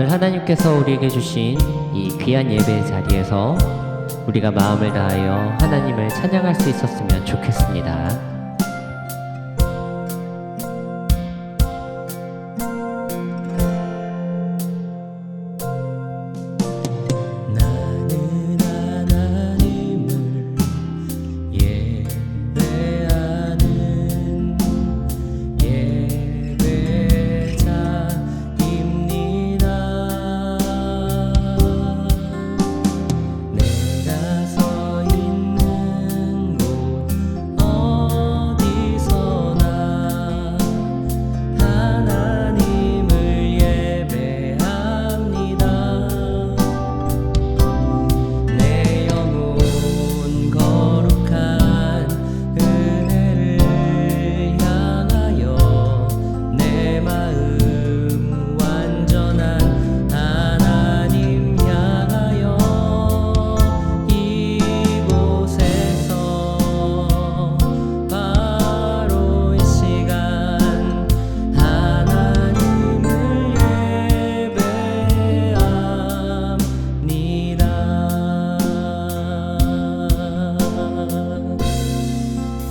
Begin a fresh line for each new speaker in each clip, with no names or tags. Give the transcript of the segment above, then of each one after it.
오늘 하나님께서 우리에게 주신 이 귀한 예배 자리에서 우리가 마음을 다하여 하나님을 찬양할 수 있었으면 좋겠습니다.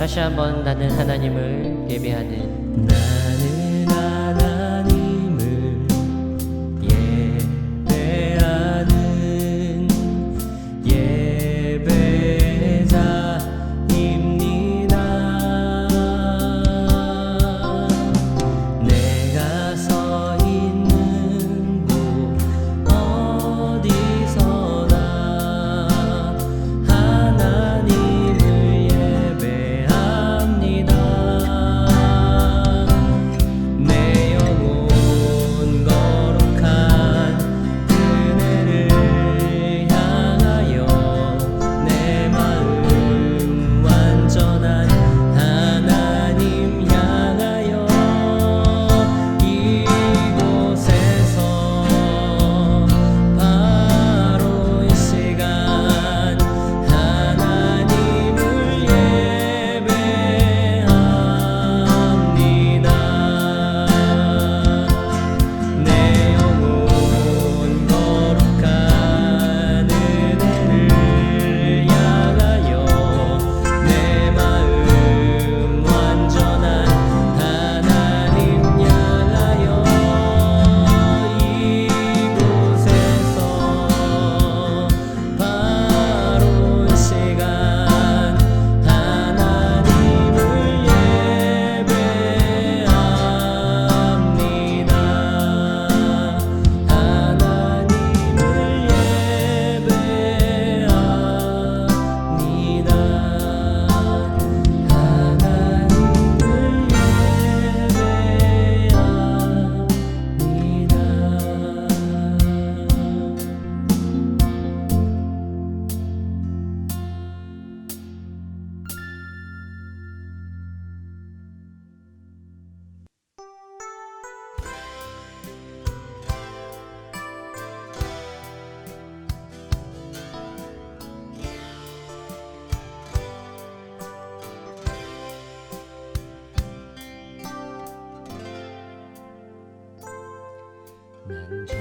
다시 한번 나는 하나님을 예배하는
难找。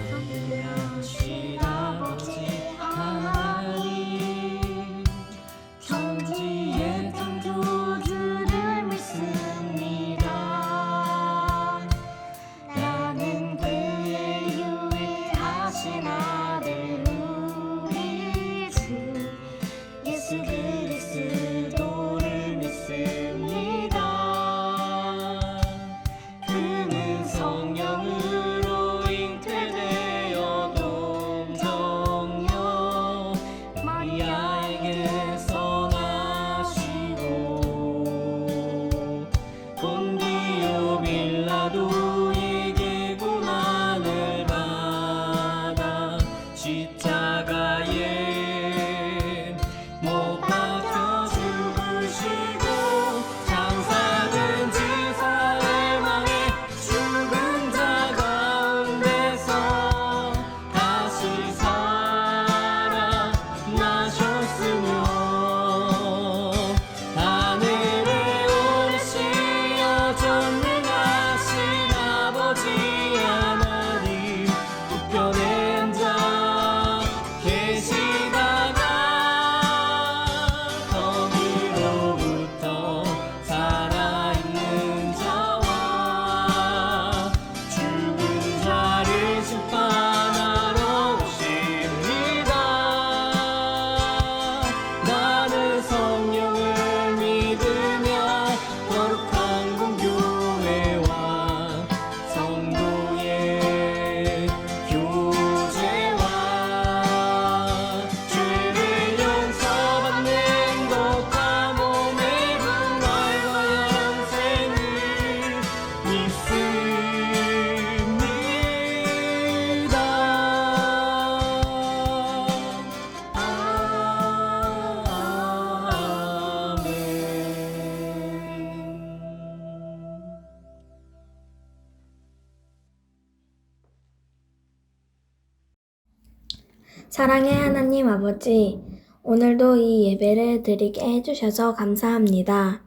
사랑의 하나님 아버지, 오늘도 이 예배를 드리게 해주셔서 감사합니다.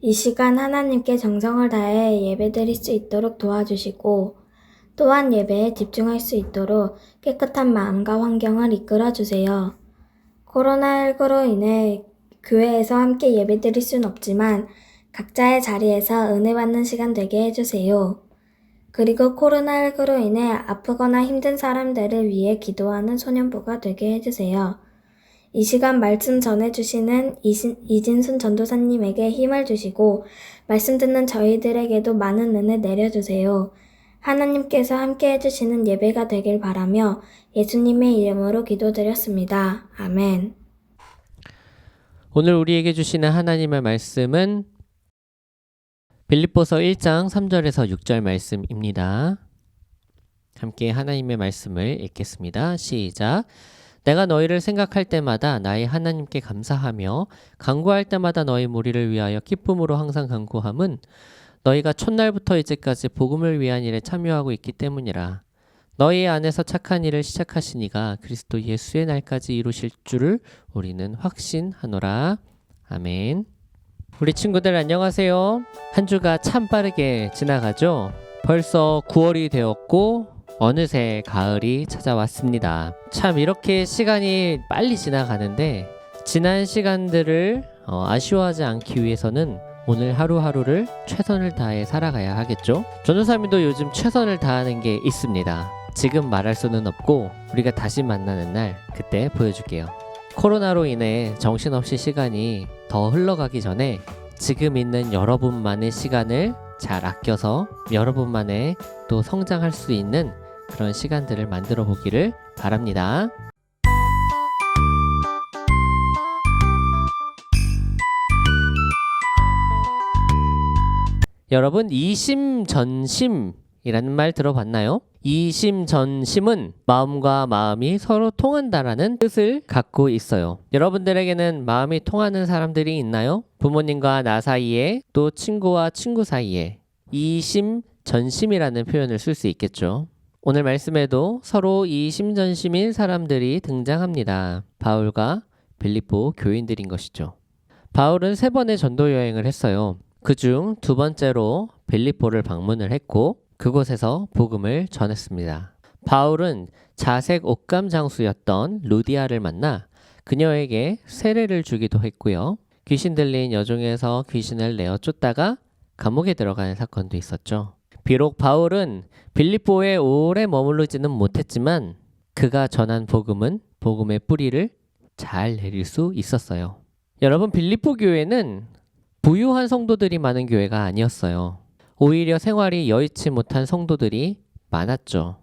이 시간 하나님께 정성을 다해 예배 드릴 수 있도록 도와주시고, 또한 예배에 집중할 수 있도록 깨끗한 마음과 환경을 이끌어 주세요. 코로나19로 인해 교회에서 함께 예배 드릴 순 없지만, 각자의 자리에서 은혜 받는 시간 되게 해주세요. 그리고 코로나19로 인해 아프거나 힘든 사람들을 위해 기도하는 소년부가 되게 해주세요. 이 시간 말씀 전해주시는 이신, 이진순 전도사님에게 힘을 주시고, 말씀 듣는 저희들에게도 많은 은혜 내려주세요. 하나님께서 함께 해주시는 예배가 되길 바라며 예수님의 이름으로 기도드렸습니다. 아멘.
오늘 우리에게 주시는 하나님의 말씀은 빌립보서 1장 3절에서 6절 말씀입니다. 함께 하나님의 말씀을 읽겠습니다. 시작. 내가 너희를 생각할 때마다 나의 하나님께 감사하며 간구할 때마다 너희 무리를 위하여 기쁨으로 항상 간구함은 너희가 첫날부터 이제까지 복음을 위한 일에 참여하고 있기 때문이라. 너희 안에서 착한 일을 시작하시니가 그리스도 예수의 날까지 이루실 줄을 우리는 확신하노라. 아멘. 우리 친구들 안녕하세요. 한 주가 참 빠르게 지나가죠? 벌써 9월이 되었고 어느새 가을이 찾아왔습니다. 참 이렇게 시간이 빨리 지나가는데 지난 시간들을 어, 아쉬워하지 않기 위해서는 오늘 하루하루를 최선을 다해 살아가야 하겠죠? 전도사님도 요즘 최선을 다하는 게 있습니다. 지금 말할 수는 없고 우리가 다시 만나는 날 그때 보여줄게요. 코로나로 인해 정신없이 시간이 더 흘러가기 전에 지금 있는 여러분만의 시간을 잘 아껴서 여러분만의 또 성장할 수 있는 그런 시간들을 만들어 보기를 바랍니다. 여러분 이심전심이라는 말 들어봤나요? 이심전심은 마음과 마음이 서로 통한다라는 뜻을 갖고 있어요. 여러분들에게는 마음이 통하는 사람들이 있나요? 부모님과 나 사이에 또 친구와 친구 사이에 이심전심이라는 표현을 쓸 수 있겠죠. 오늘 말씀에도 서로 이심전심인 사람들이 등장합니다. 바울과 빌립보 교인들인 것이죠. 바울은 세 번의 전도 여행을 했어요. 그중 두 번째로 빌립보를 방문을 했고 그곳에서 복음을 전했습니다. 바울은 자색 옷감 장수였던 루디아를 만나 그녀에게 세례를 주기도 했고요. 귀신 들린 여종에서 귀신을 내어 쫓다가 감옥에 들어가는 사건도 있었죠. 비록 바울은 빌립보에 오래 머무르지는 못했지만 그가 전한 복음은 복음의 뿌리를 잘 내릴 수 있었어요. 여러분 빌립보 교회는 부유한 성도들이 많은 교회가 아니었어요. 오히려 생활이 여의치 못한 성도들이 많았죠.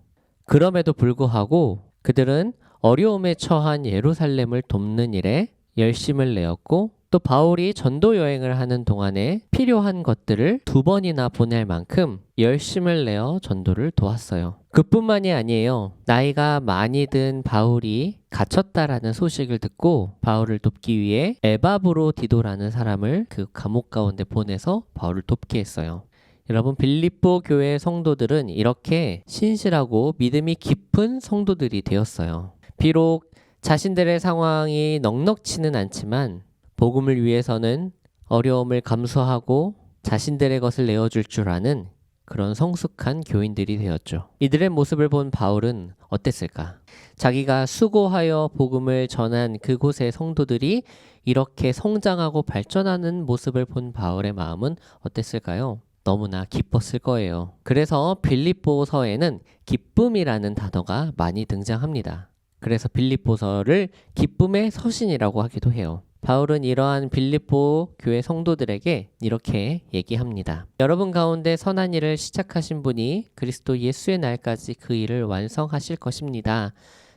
그럼에도 불구하고 그들은 어려움에 처한 예루살렘을 돕는 일에 열심을 내었고 또 바울이 전도 여행을 하는 동안에 필요한 것들을 두 번이나 보낼 만큼 열심을 내어 전도를 도왔어요. 그뿐만이 아니에요. 나이가 많이 든 바울이 갇혔다라는 소식을 듣고 바울을 돕기 위해 에바브로 디도라는 사람을 그 감옥 가운데 보내서 바울을 돕게 했어요. 여러분 빌립보 교회 성도들은 이렇게 신실하고 믿음이 깊은 성도들이 되었어요. 비록 자신들의 상황이 넉넉치는 않지만 복음을 위해서는 어려움을 감수하고 자신들의 것을 내어줄 줄 아는 그런 성숙한 교인들이 되었죠. 이들의 모습을 본 바울은 어땠을까? 자기가 수고하여 복음을 전한 그곳의 성도들이 이렇게 성장하고 발전하는 모습을 본 바울의 마음은 어땠을까요? 너무나 기뻤을 거예요. 그래서 빌립보서에는 기쁨이라는 단어가 많이 등장합니다. 그래서 빌립보서를 기쁨의 서신이라고 하기도 해요. 바울은 이러한 빌립보 교회 성도들에게 이렇게 얘기합니다. 여러분 가운데 선한 일을 시작하신 분이 그리스도 예수의 날까지 그 일을 완성하실 것입니다.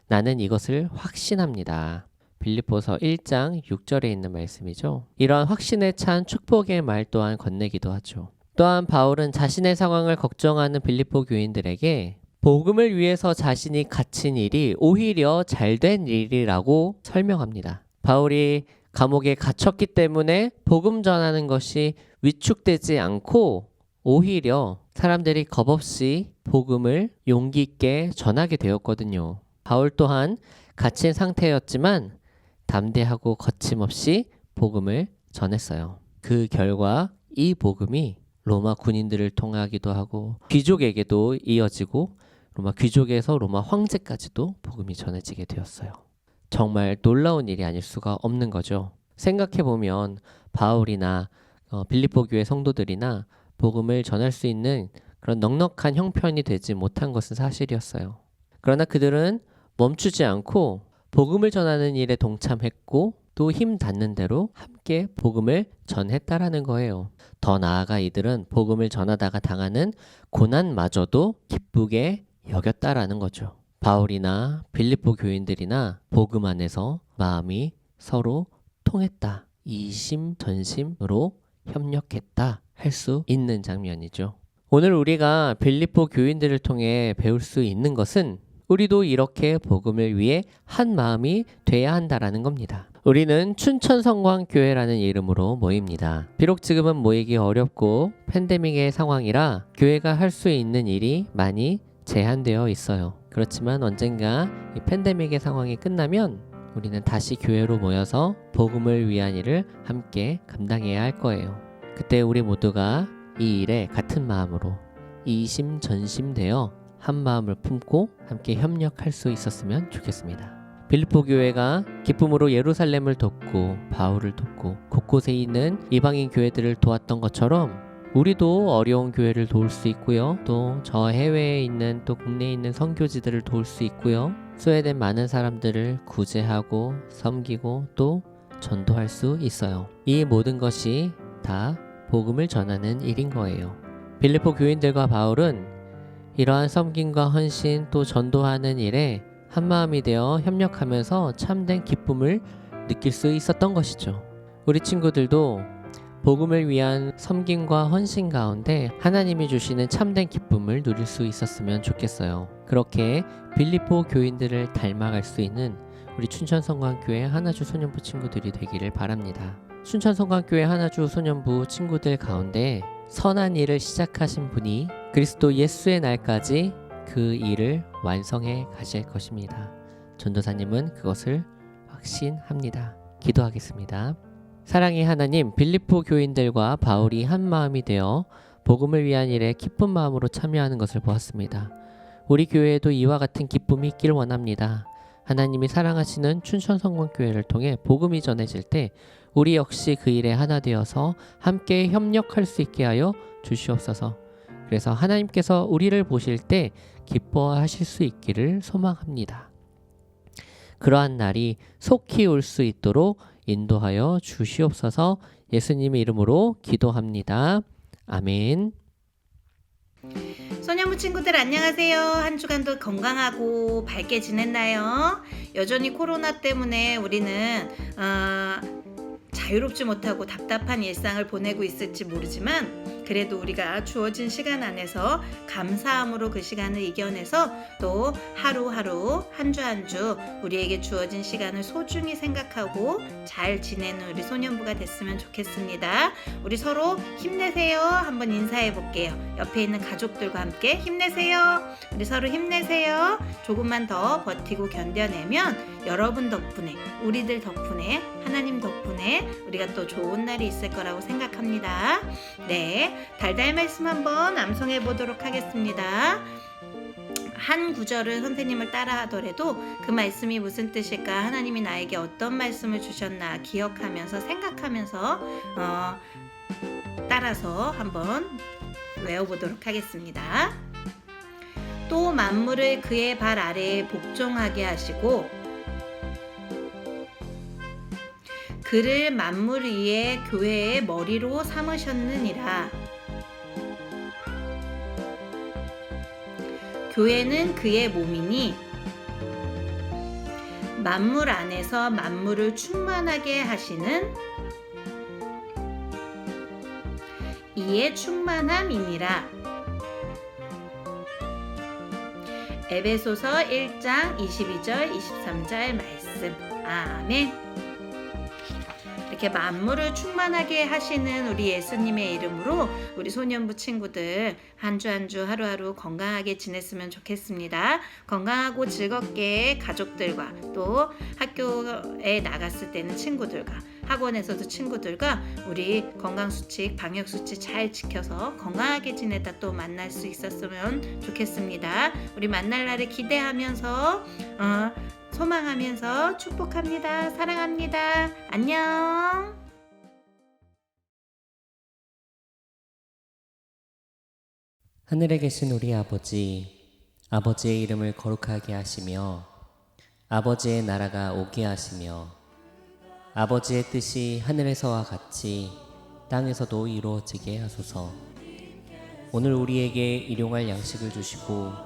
나는 이것을 확신합니다. 빌립보서 1장 6절에 있는 말씀이죠. 이러한 확신에 찬 축복의 말 또한 건네기도 하죠. 또한 바울은 자신의 상황을 걱정하는 빌립보 교인들에게 복음을 위해서 자신이 갇힌 일이 오히려 잘 된 일이라고 설명합니다. 바울이 감옥에 갇혔기 때문에 복음 전하는 것이 위축되지 않고 오히려 사람들이 겁없이 복음을 용기 있게 전하게 되었거든요. 바울 또한 갇힌 상태였지만 담대하고 거침없이 복음을 전했어요. 그 결과 이 복음이 로마 군인들을 통하기도 하고 귀족에게도 이어지고 로마 귀족에서 로마 황제까지도 복음이 전해지게 되었어요. 정말 놀라운 일이 아닐 수가 없는 거죠. 생각해 보면 바울이나 어, 빌립보 교회 성도들이나 복음을 전할 수 있는 그런 넉넉한 형편이 되지 못한 것은 사실이었어요. 그러나 그들은 멈추지 않고 복음을 전하는 일에 동참했고 또 힘 닿는 대로 함께 복음을 전했다라는 거예요. 더 나아가 이들은 복음을 전하다가 당하는 고난마저도 기쁘게 여겼다라는 거죠. 바울이나 빌립보 교인들이나 복음 안에서 마음이 서로 통했다. 이심전심으로 협력했다. 할 수 있는 장면이죠. 오늘 우리가 빌립보 교인들을 통해 배울 수 있는 것은 우리도 이렇게 복음을 위해 한 마음이 돼야 한다라는 겁니다. 우리는 춘천성광교회라는 이름으로 모입니다. 비록 지금은 모이기 어렵고 팬데믹의 상황이라 교회가 할 수 있는 일이 많이 제한되어 있어요. 그렇지만 언젠가 이 팬데믹의 상황이 끝나면 우리는 다시 교회로 모여서 복음을 위한 일을 함께 감당해야 할 거예요. 그때 우리 모두가 이 일에 같은 마음으로 이심전심되어 한 마음을 품고 함께 협력할 수 있었으면 좋겠습니다. 빌립보 교회가 기쁨으로 예루살렘을 돕고 바울을 돕고 곳곳에 있는 이방인 교회들을 도왔던 것처럼 우리도 어려운 교회를 도울 수 있고요. 또 저 해외에 있는 또 국내에 있는 선교지들을 도울 수 있고요. 소외된 많은 사람들을 구제하고 섬기고 또 전도할 수 있어요. 이 모든 것이 다 복음을 전하는 일인 거예요. 빌립보 교인들과 바울은 이러한 섬김과 헌신 또 전도하는 일에 한 마음이 되어 협력하면서 참된 기쁨을 느낄 수 있었던 것이죠. 우리 친구들도 복음을 위한 섬김과 헌신 가운데 하나님이 주시는 참된 기쁨을 누릴 수 있었으면 좋겠어요. 그렇게 빌립보 교인들을 닮아갈 수 있는 우리 춘천성광교회 하나주 소년부 친구들이 되기를 바랍니다. 춘천성광교회 하나주 소년부 친구들 가운데 선한 일을 시작하신 분이 그리스도 예수의 날까지 그 일을 완성해 가실 것입니다. 전도사님은 그것을 확신합니다. 기도하겠습니다. 사랑의 하나님, 빌립보 교인들과 바울이 한 마음이 되어 복음을 위한 일에 기쁜 마음으로 참여하는 것을 보았습니다. 우리 교회에도 이와 같은 기쁨이 있길 원합니다. 하나님이 사랑하시는 춘천성광교회를 통해 복음이 전해질 때 우리 역시 그 일에 하나 되어서 함께 협력할 수 있게 하여 주시옵소서. 그래서 하나님께서 우리를 보실 때 기뻐하실 수 있기를 소망합니다. 그러한 날이 속히 올 수 있도록 인도하여 주시옵소서 예수님의 이름으로 기도합니다. 아멘.
소녀무 친구들 안녕하세요. 한 주간도 건강하고 밝게 지냈나요? 여전히 코로나 때문에 우리는 어, 자유롭지 못하고 답답한 일상을 보내고 있을지 모르지만 그래도 우리가 주어진 시간 안에서 감사함으로 그 시간을 이겨내서 또 하루하루 한 주 한 주 우리에게 주어진 시간을 소중히 생각하고 잘 지내는 우리 소년부가 됐으면 좋겠습니다. 우리 서로 힘내세요. 한번 인사해 볼게요. 옆에 있는 가족들과 함께 힘내세요. 우리 서로 힘내세요. 조금만 더 버티고 견뎌내면 여러분 덕분에, 우리들 덕분에, 하나님 덕분에 우리가 또 좋은 날이 있을 거라고 생각합니다. 네. 달달 말씀 한번 암송해 보도록 하겠습니다. 한 구절을 선생님을 따라 하더라도 그 말씀이 무슨 뜻일까 하나님이 나에게 어떤 말씀을 주셨나 기억하면서 생각하면서 어, 따라서 한번 외워보도록 하겠습니다. 또 만물을 그의 발 아래에 복종하게 하시고 그를 만물 위에 교회의 머리로 삼으셨느니라. 교회는 그의 몸이니 만물 안에서 만물을 충만하게 하시는 이의 충만함이니라. 에베소서 1장 22절 23절 말씀. 아멘. 이렇게 만물을 충만하게 하시는 우리 예수님의 이름으로 우리 소년부 친구들 한 주 한 주 하루하루 건강하게 지냈으면 좋겠습니다. 건강하고 즐겁게 가족들과 또 학교에 나갔을 때는 친구들과 학원에서도 친구들과 우리 건강 수칙, 방역 수칙 잘 지켜서 건강하게 지내다 또 만날 수 있었으면 좋겠습니다. 우리 만날 날을 기대하면서 어, 소망하면서 축복합니다. 사랑합니다. 안녕.
하늘에 계신 우리 아버지, 아버지의 이름을 거룩하게 하시며, 아버지의 나라가 오게 하시며, 아버지의 뜻이 하늘에서와 같이 땅에서도 이루어지게 하소서. 오늘 우리에게 일용할 양식을 주시고,